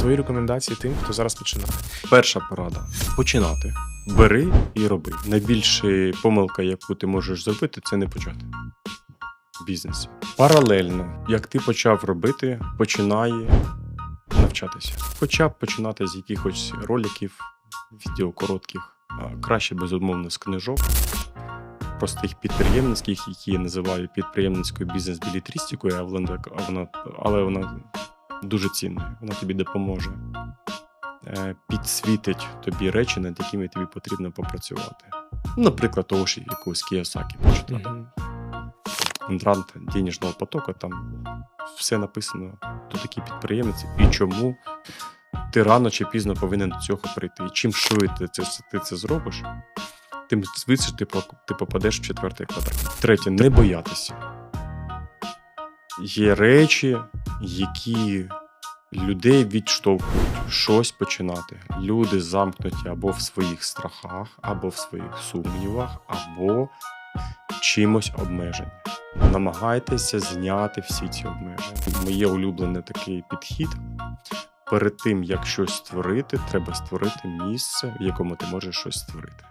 Твої рекомендації тим, хто зараз починає. Перша порада починати. Бери і роби. Найбільша помилка, яку ти можеш зробити, це не почати. в Бізнесі. Паралельно, як ти почав робити, починає навчатися. Хоча б починати з якихось роликів, відео коротких, а краще безумовно з книжок, простих підприємницьких, які я називаю підприємницькою бізнес-білітрістикою, а вона, а вона, але вона дуже цінна, вона тобі допоможе е, підсвітить тобі речі, над якими тобі потрібно попрацювати. Ну, Наприклад, того ж якогось Кіосакі почитати. Контрант денежного потоку, там все написано, хто такий підприємець і чому ти рано чи пізно повинен до цього прийти. І чим швидше це, ти це зробиш, тим швидше ти, ти попадеш в четвертий квадрат. Третє, не боятися. Є речі, які людей відштовхують щось починати. Люди замкнуті або в своїх страхах, або в своїх сумнівах, або чимось обмежені. Намагайтеся зняти всі ці обмеження. Моє улюблений такий підхід. Перед тим як щось створити, треба створити місце, в якому ти можеш щось створити.